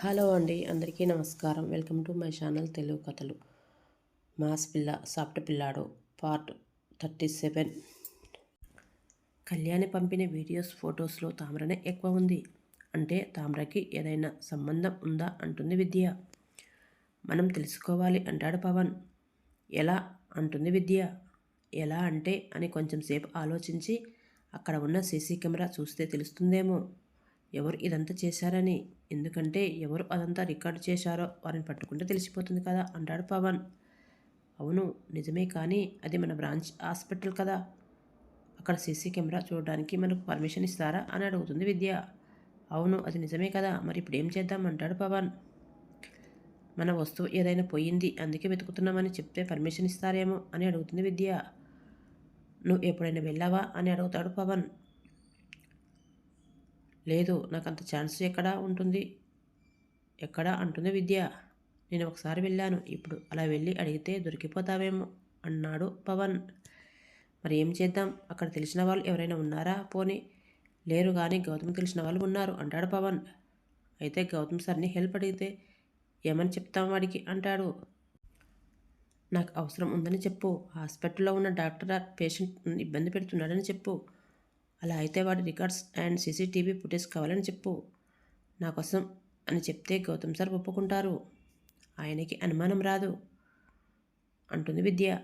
Hello అండి అందరికీ నమస్కారం. Welcome to my channel Telugu కథలు. మాస్ పిల్ల సాఫ్ట్ పిల్లాడు పార్ట్ థర్టీ సెవెన్. కళ్యాణి పంపిన వీడియోస్ ఫొటోస్లో తామ్రనే ఎక్కువ ఉంది. అంటే తామ్రకి ఏదైనా సంబంధం ఉందా అంటుంది విద్య. మనం తెలుసుకోవాలి అంటాడు పవన్. ఎలా? అంటుంది విద్య. ఎలా అంటే అని కొంచెం సేపు ఆలోచించి అక్కడ ఉన్న సీసీ కెమెరా చూస్తే తెలుస్తుందేమో. ఎవరు ఇదంతా చేశారని ఎందుకంటే ఎవరు అదంతా రికార్డు చేశారో వారిని పట్టుకుంటే తెలిసిపోతుంది కదా అంటాడు పవన్. అవును నిజమే కానీ అది మన బ్రాంచ్ హాస్పిటల్ కదా. అక్కడ సీసీ కెమెరా చూడడానికి మనకు పర్మిషన్ ఇస్తారా అని అడుగుతుంది విద్య. అవును అది నిజమే కదా మరి ఇప్పుడు ఏం చేద్దాం అంటాడు పవన్. మన వస్తువు ఏదైనా పోయింది అందుకే వెతుకుతున్నామని చెప్తే పర్మిషన్ ఇస్తారేమో అని అడుగుతుంది విద్య. నువ్వు ఎప్పుడైనా వెళ్ళావా అని అడుగుతాడు పవన్. లేదు నాకు అంత ఛాన్స్ ఎక్కడా ఉంటుంది? ఎక్కడా అంటుంది విద్య. నేను ఒకసారి వెళ్ళాను. ఇప్పుడు అలా వెళ్ళి అడిగితే దొరికిపోతావేమో అన్నాడు పవన్. మరి ఏం చేద్దాం? అక్కడ తెలిసిన వాళ్ళు ఎవరైనా ఉన్నారా? పోనీ. లేరు కానీ గౌతమ్ తెలిసిన వాళ్ళు ఉన్నారు అంటాడు పవన్. అయితే గౌతమ్ సార్ని హెల్ప్ అడిగితే ఏమని చెప్తాం వాడికి? అంటాడు. నాకు అవసరం ఉందని చెప్పు. హాస్పిటల్లో ఉన్న డాక్టర్ పేషెంట్ ఇబ్బంది పెడుతున్నాడని చెప్పు. అలా అయితే వాడి రికార్డ్స్ అండ్ సీసీటీవీ ఫుటేజ్ కావాలని చెప్పు. నా కోసం అని చెప్తే గౌతమ్ సార్ ఒప్పుకుంటారు. ఆయనకి అనుమానం రాదు. అంటుంది విద్య.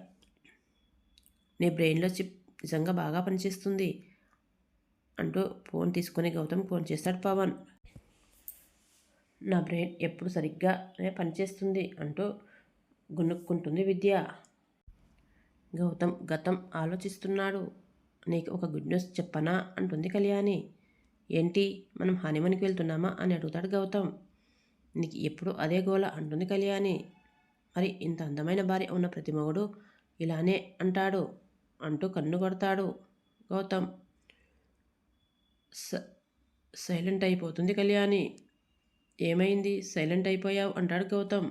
నీ బ్రెయిన్లో చిప్ నిజంగా బాగా పనిచేస్తుంది అంటూ ఫోన్ తీసుకొని గౌతమ్ ఫోన్ చేస్తాడు పవన్. నా బ్రెయిన్ ఎప్పుడు సరిగ్గానే పనిచేస్తుంది అంటూ గునుక్కుంటుంది విద్య. గౌతమ్ గతం ఆలోచిస్తున్నాడు. నీకు ఒక గుడ్ న్యూస్ చెప్పనా? అంటుంది కళ్యాణి. ఏంటి? మనం హనీమూన్కి వెళ్తున్నామా? అని అడుగుతాడు గౌతమ్. నీకు ఎప్పుడు అదే గోల? అంటుంది కళ్యాణి. మరి ఇంత అందమైన భార్య ఉన్న ప్రతి మొగుడు ఇలానే అంటాడు అంటూ కన్ను కొడతాడు గౌతమ్. స సైలెంట్ అయిపోతుంది కళ్యాణి. ఏమైంది? సైలెంట్ అయిపోయావు అంటాడు గౌతమ్.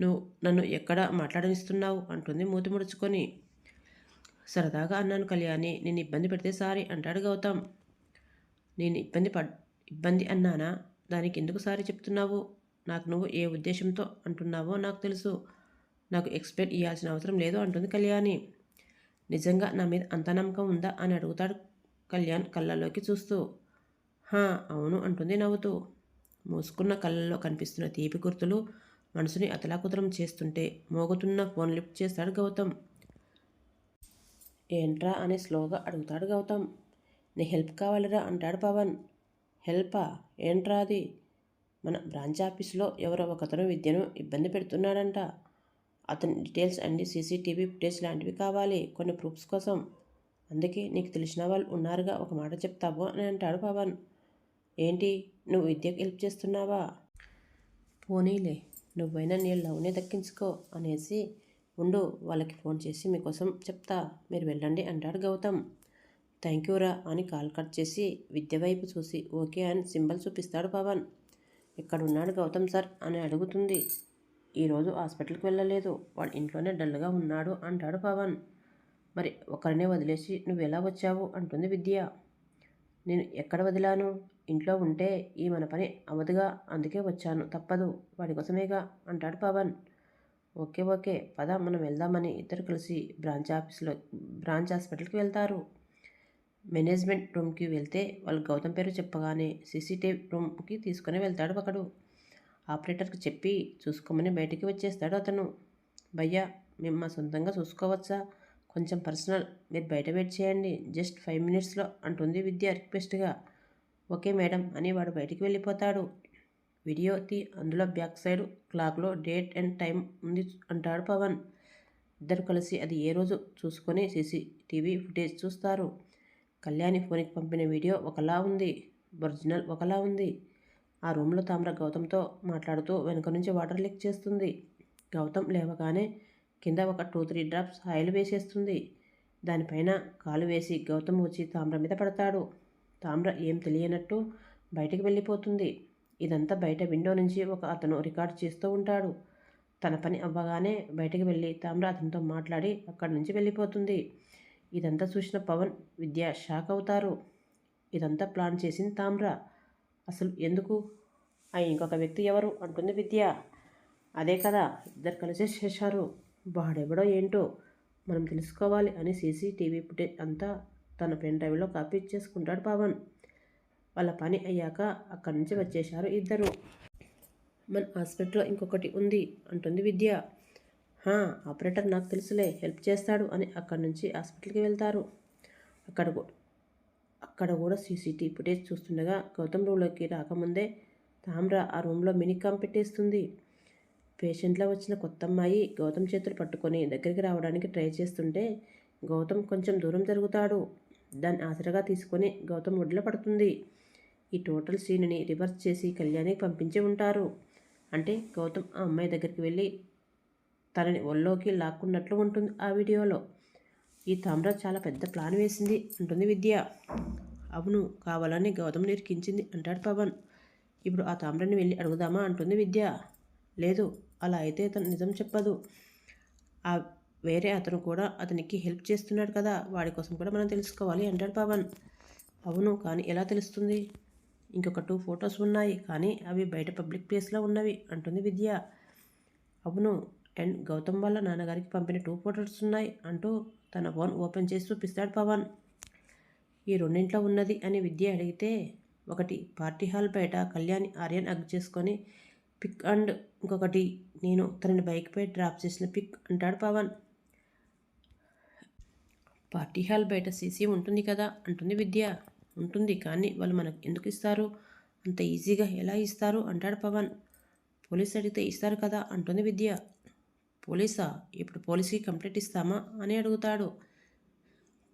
నువ్వు నన్ను ఎక్కడ మాట్లాడనిస్తున్నావు? అంటుంది మూతి ముడుచుకొని. సరదాగా అన్నాను కళ్యాణి నేను ఇబ్బంది పెడితే సారీ అంటాడు గౌతమ్. నేను ఇబ్బంది పడ్ ఇబ్బంది అన్నానా? దానికి ఎందుకు సారీ చెప్తున్నావు? నాకు నువ్వు ఏ ఉద్దేశంతో అంటున్నావో నాకు తెలుసు. నాకు ఎక్స్పెక్ట్ ఇవ్వాల్సిన అవసరం లేదు అంటుంది కళ్యాణి. నిజంగా నా మీద అంత నమ్మకం ఉందా? అని అడుగుతాడు కళ్యాణ్ కళ్ళల్లోకి చూస్తూ. హా అవును అంటుంది నవ్వుతూ. మూసుకున్న కళ్ళల్లో కనిపిస్తున్న తీపి గుర్తులు మనసుని అతలాకుతలం చేస్తుంటే మోగుతున్న ఫోన్ లిఫ్ట్ చేస్తాడు గౌతమ్. ఏంట్రా అని స్లోగా అడుగుతాడు గౌతమ్. నీ హెల్ప్ కావాలిరా అంటాడు పవన్. హెల్పా? ఏంట్రా అది? మన బ్రాంచ్ ఆఫీస్లో ఎవరో ఒకతను విద్యను ఇబ్బంది పెడుతున్నాడంట. అతని డీటెయిల్స్ అండి సీసీటీవీ ఫుటేజ్ లాంటివి కావాలి కొన్ని ప్రూఫ్స్ కోసం. అందుకే నీకు తెలిసిన వాళ్ళు ఉన్నారుగా ఒక మాట చెప్తావు అని అంటాడు పవన్. ఏంటి? నువ్వు విద్యకు హెల్ప్ చేస్తున్నావా? పోనీలే నువ్వైనా నీ లవ్నే దక్కించుకో అనేసి ఉండు వాళ్ళకి ఫోన్ చేసి మీకోసం చెప్తా మీరు వెళ్ళండి అంటాడు గౌతమ్. థ్యాంక్ యూరా అని కాల్ కట్ చేసి విద్య వైపు చూసి ఓకే అని సింబల్ చూపిస్తాడు పవన్. ఇక్కడ ఉన్నాడు గౌతమ్ సార్ అని అడుగుతుంది. ఈరోజు హాస్పిటల్కి వెళ్ళలేదు వాడు ఇంట్లోనే డల్గా ఉన్నాడు అంటాడు పవన్. మరి ఒకరినే వదిలేసి నువ్వు ఎలా వచ్చావు? అంటుంది విద్య. నేను ఎక్కడ వదిలాను? ఇంట్లో ఉంటే ఈ మన పని అవదుగా అందుకే వచ్చాను తప్పదు వాడి కోసమేగా అంటాడు పవన్. Okay okay. పద మనం వెళ్దామని ఇద్దరు కలిసి బ్రాంచ్ ఆఫీస్లో బ్రాంచ్ హాస్పిటల్కి వెళ్తారు. మేనేజ్మెంట్ రూమ్కి వెళ్తే వాళ్ళు గౌతమ్ పేరు చెప్పగానే సీసీటీవీ రూమ్కి తీసుకుని వెళ్తాడు ఒకడు. ఆపరేటర్కి చెప్పి చూసుకోమని బయటికి వచ్చేస్తాడు అతను. భయ్యా మేము మా సొంతంగా చూసుకోవచ్చా? కొంచెం పర్సనల్ మీరు బయట వెయిట్ చేయండి. జస్ట్ ఫైవ్ మినిట్స్లో అంటుంది విద్య రిక్వెస్ట్గా. ఓకే మేడం అని వాడు బయటికి వెళ్ళిపోతాడు. వీడియో తీ అందులో బ్యాక్ సైడ్ క్లాక్లో డేట్ అండ్ టైం ఉంది అంటాడు పవన్. ఇద్దరు కలిసి అది ఏ రోజు చూసుకొని సీసీటీవీ ఫుటేజ్ చూస్తారు. కళ్యాణి ఫోన్కి పంపిన వీడియో ఒకలా ఉంది ఒరిజినల్ ఒకలా ఉంది. ఆ రూమ్లో తామ్ర గౌతమ్తో మాట్లాడుతూ వెనుక నుంచి వాటర్ లీక్ చేస్తుంది. గౌతమ్ లేవగానే కింద ఒక టూ త్రీ డ్రాప్స్ ఆయిల్ వేసేస్తుంది. దానిపైన కాలు వేసి గౌతమ్ వచ్చి తామ్ర మీద పడతాడు. తామ్ర ఏం తెలియనట్టు బయటికి వెళ్ళిపోతుంది. ఇదంతా బయట విండో నుంచి ఒక అతను రికార్డ్ చేస్తూ ఉంటాడు. తన పని అవ్వగానే బయటకు వెళ్ళి తామ్ర అతనితో మాట్లాడి అక్కడి నుంచి వెళ్ళిపోతుంది. ఇదంతా చూసిన పవన్ విద్య షాక్ అవుతారు. ఇదంతా ప్లాన్ చేసింది తామ్ర. అసలు ఎందుకు? ఆ ఇంకొక వ్యక్తి ఎవరు? అంటుంది విద్య. అదే కదా ఇద్దరు కలిసి చేశారు. వాడెవడో ఏంటో మనం తెలుసుకోవాలి అని సీసీటీవీ ఫుటేజ్ అంతా తన పెన్ డ్రైవ్లో కాపీ చేసుకుంటాడు పవన్. వాళ్ళ పని అయ్యాక అక్కడి నుంచి వచ్చేశారు ఇద్దరు. మన హాస్పిటల్లో ఇంకొకటి ఉంది అంటుంది విద్య. ఆపరేటర్ నాకు తెలుసులే హెల్ప్ చేస్తాడు అని అక్కడి నుంచి హాస్పిటల్కి వెళ్తారు. అక్కడ అక్కడ కూడా సీసీటీవీ ఫుటేజ్ చూస్తుండగా గౌతమ్ రూమ్లోకి రాకముందే తామ్ర ఆ రూమ్లో మినికామ్ పెట్టేస్తుంది. పేషెంట్లో వచ్చిన కొత్త అమ్మాయి గౌతమ్ చేతులు పట్టుకొని దగ్గరికి రావడానికి ట్రై చేస్తుంటే గౌతమ్ కొంచెం దూరం జరుగుతాడు. దాన్ని ఆసరగా తీసుకొని గౌతమ్ ఒడిలో పడుతుంది. ఈ టోటల్ సీన్ని రివర్స్ చేసి కళ్యాణికి పంపించి ఉంటారు. అంటే గౌతమ్ ఆ అమ్మాయి దగ్గరికి వెళ్ళి తనని ఒళ్ళోకి లాక్కున్నట్లు ఉంటుంది ఆ వీడియోలో. ఈ తామ్ర చాలా పెద్ద ప్లాన్ వేసింది అంటుంది విద్య. అవును కావాలని గౌతమ్ నిరికించింది అంటాడు పవన్. ఇప్పుడు ఆ తామ్రని వెళ్ళి అడుగుదామా అంటుంది విద్య. లేదు అలా అయితే తను నిజం చెప్పదు. ఆ వేరే అతను కూడా అతనికి హెల్ప్ చేస్తున్నాడు కదా వాడి కోసం కూడా మనం తెలుసుకోవాలి అంటాడు పవన్. అవును కానీ ఎలా తెలుస్తుంది? ఇంకొక టూ ఫొటోస్ ఉన్నాయి కానీ అవి బయట పబ్లిక్ ప్లేస్లో ఉన్నవి అంటుంది విద్య. అవును అండ్ గౌతమ్ వాళ్ళ నాన్నగారికి పంపిన టూ ఫొటోస్ ఉన్నాయి అంటూ తన ఫోన్ ఓపెన్ చేసి చూపిస్తాడు పవన్. ఈ రెండింట్లో ఉన్నది అని విద్య అడిగితే ఒకటి పార్టీ హాల్ బయట కళ్యాణి ఆర్యన్ అగ్ చేసుకొని పిక్ అండ్ ఇంకొకటి నేను తనని బైక్పై డ్రాప్ చేసిన పిక్ అంటాడు పవన్. పార్టీ హాల్ బయట సీసీ ఉంటుంది కదా అంటుంది విద్య. ఉంటుంది. కానీ వాళ్ళు మనకు ఎందుకు ఇస్తారు? అంత ఈజీగా ఎలా ఇస్తారు? అంటాడు పవన్. పోలీస్ అడిగితే ఇస్తారు కదా? అంటుంది విద్య. పోలీసా? ఇప్పుడు పోలీస్కి కంప్లైంట్ ఇస్తామా? అని అడుగుతాడు.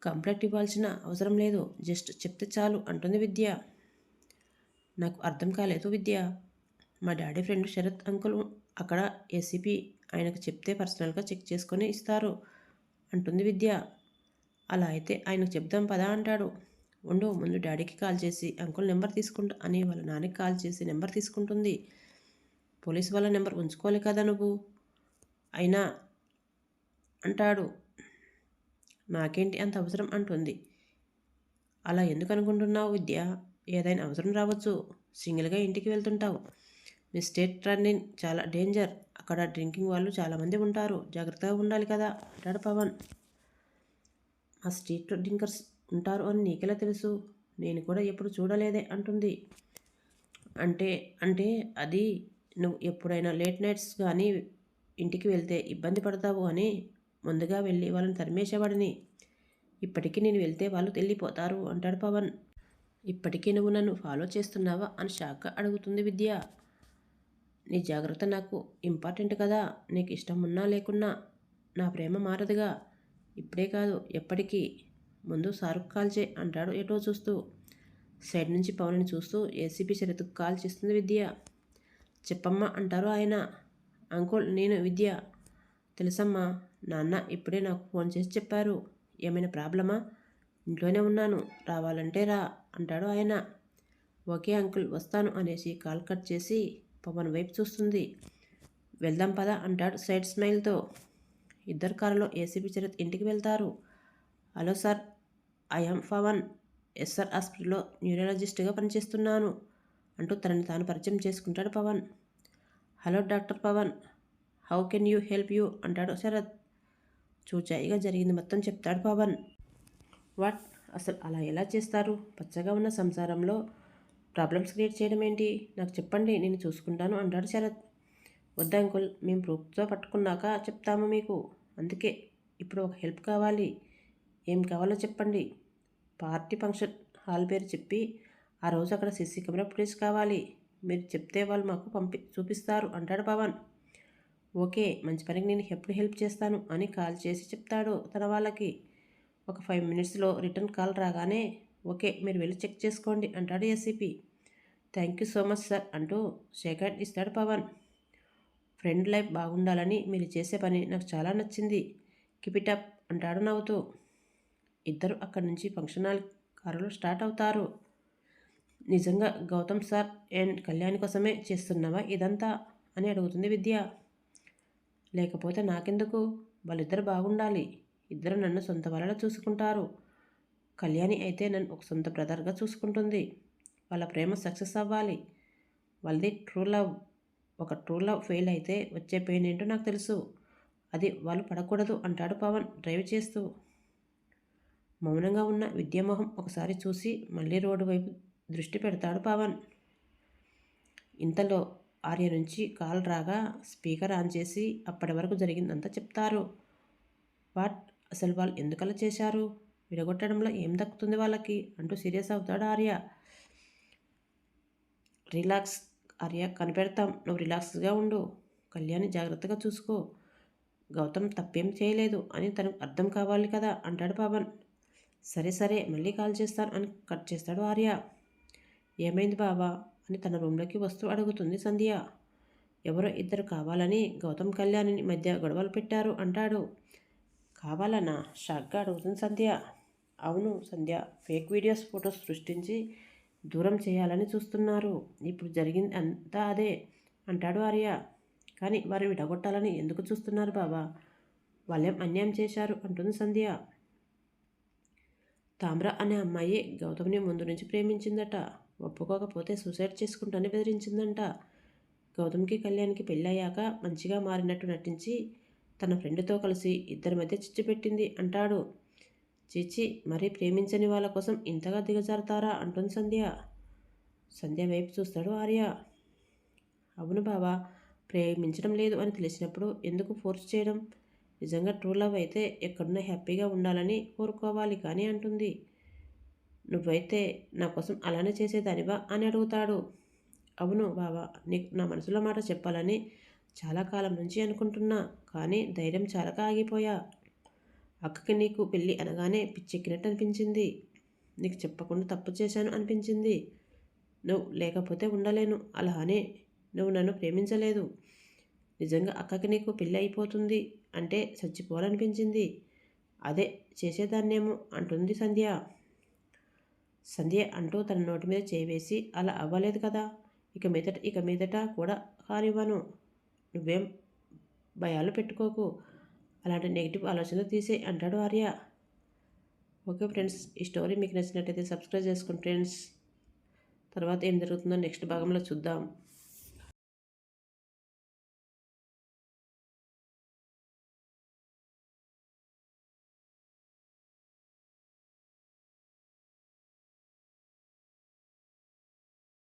కంప్లైంట్ ఇవ్వాల్సిన అవసరం లేదు. జస్ట్ చెప్తే చాలు అంటుంది విద్య. నాకు అర్థం కాలేదు విద్య. మా డాడీ ఫ్రెండ్ శరత్ అంకుల్ అక్కడ ఏసీపీ ఆయనకు చెప్తే పర్సనల్గా చెక్ చేసుకొని ఇస్తారు అంటుంది విద్య. అలా అయితే ఆయనకు చెప్దాం పదా అంటాడు. ఉండు ముందు డాడీకి కాల్ చేసి అంకుల్ నెంబర్ తీసుకుంటా అని వాళ్ళ నాన్నకి కాల్ చేసి నెంబర్ తీసుకుంటుంది. పోలీస్ వాళ్ళ నెంబర్ ఉంచుకోవాలి కదా నువ్వు? అయినా అంటాడు. నాకేంటి అంత అవసరం అంటుంది. అలా ఎందుకు అనుకుంటున్నావు విద్య? ఏదైనా అవసరం రావచ్చు. సింగిల్గా ఇంటికి వెళ్తుంటావు. మీ స్టేట్ రన్నింగ్ చాలా డేంజర్. అక్కడ డ్రింకింగ్ వాళ్ళు చాలామంది ఉంటారు. జాగ్రత్తగా ఉండాలి కదా అంటాడు పవన్. ఆ స్ట్రీట్ డ్రింకర్స్ ఉంటారు అని నీకెలా తెలుసు? నేను కూడా ఎప్పుడు చూడలేదే అంటుంది. అంటే అంటే అది నువ్వు ఎప్పుడైనా లేట్ నైట్స్ కానీ ఇంటికి వెళ్తే ఇబ్బంది పడతావు అని ముందుగా వెళ్ళి వాళ్ళని తరిమేసేవాడిని. ఇప్పటికీ నేను వెళ్తే వాళ్ళు వెళ్ళిపోతారు అంటాడు పవన్. ఇప్పటికీ నువ్వు నన్ను ఫాలో చేస్తున్నావా అని షాక్గా అడుగుతుంది విద్య. నీ జాగ్రత్త నాకు ఇంపార్టెంట్ కదా నీకు ఇష్టం ఉన్నా లేకున్నా నా ప్రేమ మారదుగా. ఇప్పుడే కాదు ఎప్పటికీ ముందు షారుఖ్ కాల్ చేయి అంటాడు ఎటో చూస్తూ. సైడ్ నుంచి పవన్ని చూస్తూ ఏసీపీ శరత్కు కాల్ చేస్తుంది విద్య. చెప్పమ్మా అంటారు ఆయన. అంకుల్ నేను విద్య. తెలుసమ్మా. నాన్న ఇప్పుడే నాకు ఫోన్ చేసి చెప్పారు. ఏమైనా ప్రాబ్లమా? ఇంట్లోనే ఉన్నాను. రావాలంటే రా అంటాడు ఆయన. ఓకే అంకుల్ వస్తాను అనేసి కాల్ కట్ చేసి పవన్ వైపు చూస్తుంది. వెళ్దాం పదా అంటాడు సైడ్ స్మైల్తో. ఇద్దరు కారులో ఏసీపీ చరత్ ఇంటికి వెళ్తారు. Hello sir I'm Pavan SR హాస్పిటల్లో న్యూరాలజిస్ట్గా పనిచేస్తున్నాను. అంటూ తనని తాను పరిచయం చేసుకుంటాడు Pavan. Hello doctor Pavan. How can you help you అంటాడు శరత్. చూచాయిగా జరిగింది మొత్తం చెప్తాడు పవన్. వాట్ అసలు అలా ఎలా చేస్తారు? పచ్చగా ఉన్న సంసారంలో ప్రాబ్లమ్స్ క్రియేట్ చేయడం ఏంటి? నాకు చెప్పండి నేను చూసుకుంటాను అంటాడు శరత్. వద్దా అంకుల్ మేము ప్రూఫ్తో పట్టుకున్నాక చెప్తాము మీకు. అందుకే ఇప్పుడు ఒక హెల్ప్ కావాలి. ఏం కావాలో చెప్పండి. పార్టీ ఫంక్షన్ హాల్ పేరు చెప్పి ఆ రోజు అక్కడ సీసీ కెమెరా ఫుటేజ్ కావాలి. మీరు చెప్తే వాళ్ళు మాకు పంపి చూపిస్తారు అంటాడు పవన్. ఓకే మంచి పనికి నేను ఎప్పుడు హెల్ప్ చేస్తాను అని కాల్ చేసి చెప్తాడు తన వాళ్ళకి. ఒక ఫైవ్ మినిట్స్లో రిటర్న్ కాల్ రాగానే ఓకే మీరు వెళ్ళి చెక్ చేసుకోండి అంటాడు SCP thank you so much sir అంటూ షేక్ హ్యాండ్ ఇస్తాడు పవన్. ఫ్రెండ్ లైఫ్ బాగుండాలని మీరు చేసే పని నాకు చాలా నచ్చింది. కిపిటప్ అప్ అంటాడు నవ్వుతూ. ఇద్దరు అక్కడి నుంచి ఫంక్షన్ హాల్ కారులో స్టార్ట్ అవుతారు. నిజంగా గౌతమ్ సార్ అండ్ కళ్యాణ్ కోసమే చేస్తున్నావా ఇదంతా? అని అడుగుతుంది విద్య. లేకపోతే నాకెందుకు? వాళ్ళిద్దరు బాగుండాలి. ఇద్దరు నన్ను సొంత వాళ్ళలో చూసుకుంటారు. కళ్యాణి అయితే నన్ను ఒక సొంత బ్రదర్గా చూసుకుంటుంది. వాళ్ళ ప్రేమ సక్సెస్ అవ్వాలి. వాళ్ళది ట్రూ లవ్. ఒక ట్రూ లవ్ ఫెయిల్ అయితే వచ్చే పెయిన్ ఏంటో నాకు తెలుసు. అది వాళ్ళు పడకూడదు అంటాడు పవన్ డ్రైవ్ చేస్తూ. మౌనంగా ఉన్న విద్యామోహం ఒకసారి చూసి మళ్ళీ రోడ్డు వైపు దృష్టి పెడతాడు పవన్. ఇంతలో ఆర్య నుంచి కాల్ రాగా స్పీకర్ ఆన్ చేసి అప్పటి వరకు జరిగిందంతా చెప్తారు. వాట్? అసలు వాళ్ళు ఎందుకలా చేశారు? విడగొట్టడంలో ఏం దక్కుతుంది వాళ్ళకి? అంటూ సీరియస్ అవుతాడు ఆర్య. రిలాక్స్ ఆర్య కనిపెడతాం నువ్వు రిలాక్స్గా ఉండు కళ్యాణి జాగ్రత్తగా చూసుకో గౌతమ్ తప్పేం చేయలేదు అని తనకు అర్థం కావాలి కదా అంటాడు పవన్. సరే సరే మళ్ళీ కాల్ చేస్తాను అని కట్ చేస్తాడు ఆర్య. ఏమైంది బాబా అని తన రూమ్లోకి వస్తూ అడుగుతుంది సంధ్య. ఎవరో ఇద్దరు కావాలని గౌతమ్ కళ్యాణిని మధ్య గొడవలు పెట్టారు అంటాడు. కావాలనా? షాక్గా అడుగుతుంది సంధ్య. అవును సంధ్య ఫేక్ వీడియోస్ ఫొటోస్ సృష్టించి దూరం చేయాలని చూస్తున్నారు. ఇప్పుడు జరిగింది అంతా అదే అంటాడు ఆర్య. కానీ వారిని విడగొట్టాలని ఎందుకు చూస్తున్నారు బాబా వాళ్ళేం అన్యాయం చేశారు? అంటుంది సంధ్య. తామ్ర అనే అమ్మాయి గౌతమ్ని ముందు నుంచి ప్రేమించిందట. ఒప్పుకోకపోతే సూసైడ్ చేసుకుంటానని బెదిరించిందంట. గౌతమ్కి కళ్యాణ్కి పెళ్ళయ్యాక మంచిగా మారినట్టు నటించి తన ఫ్రెండ్తో కలిసి ఇద్దరి మధ్య చిచ్చు పెట్టింది అంటాడు. చిచ్చి మరీ ప్రేమించని వాళ్ళ కోసం ఇంతగా దిగజారుతారా అంటుంది సంధ్య. సంధ్య వైపు చూస్తాడు ఆర్య. అవును బావా ప్రేమించడం లేదు అని తెలిసినప్పుడు ఎందుకు ఫోర్స్ చేయడం? నిజంగా ట్రూ లవ్ అయితే ఎక్కడున్నా హ్యాపీగా ఉండాలని కోరుకోవాలి కానీ అంటుంది. నువ్వైతే నా కోసం అలానే చేసేదానివా అని అడుగుతాడు. అవును బావా నీకు నా మనసులో మాట చెప్పాలని చాలా కాలం నుంచి అనుకుంటున్నా కానీ ధైర్యం చాలక ఆగిపోయా. అక్కకి నీకు పెళ్ళి అనగానే పిచ్చెక్కినట్టు అనిపించింది. నీకు చెప్పకుండా తప్పు చేశాను అనిపించింది. నువ్వు లేకపోతే ఉండలేను. అలా అని నువ్వు నన్ను ప్రేమించలేదు. నిజంగా అక్కకి నీకు పెళ్ళి అయిపోతుంది అంటే చచ్చిపోవాలనిపించింది. అదే చేసేదాన్నేమో అంటుంది సంధ్య. సంధ్య అంటూ తన నోటి మీద చేవేసి అలా అవ్వలేదు కదా ఇక మీదట ఇక మీదట కూడా కానివ్వను. నువ్వేం భయాలు పెట్టుకోకు. అలాంటి నెగిటివ్ ఆలోచనలు తీసే అంటాడు ఆర్య. ఓకే ఫ్రెండ్స్ ఈ స్టోరీ మీకు నచ్చినట్టయితే సబ్స్క్రైబ్ చేసుకోండి ఫ్రెండ్స్ తర్వాత ఏం జరుగుతుందో నెక్స్ట్ భాగంలో చూద్దాం.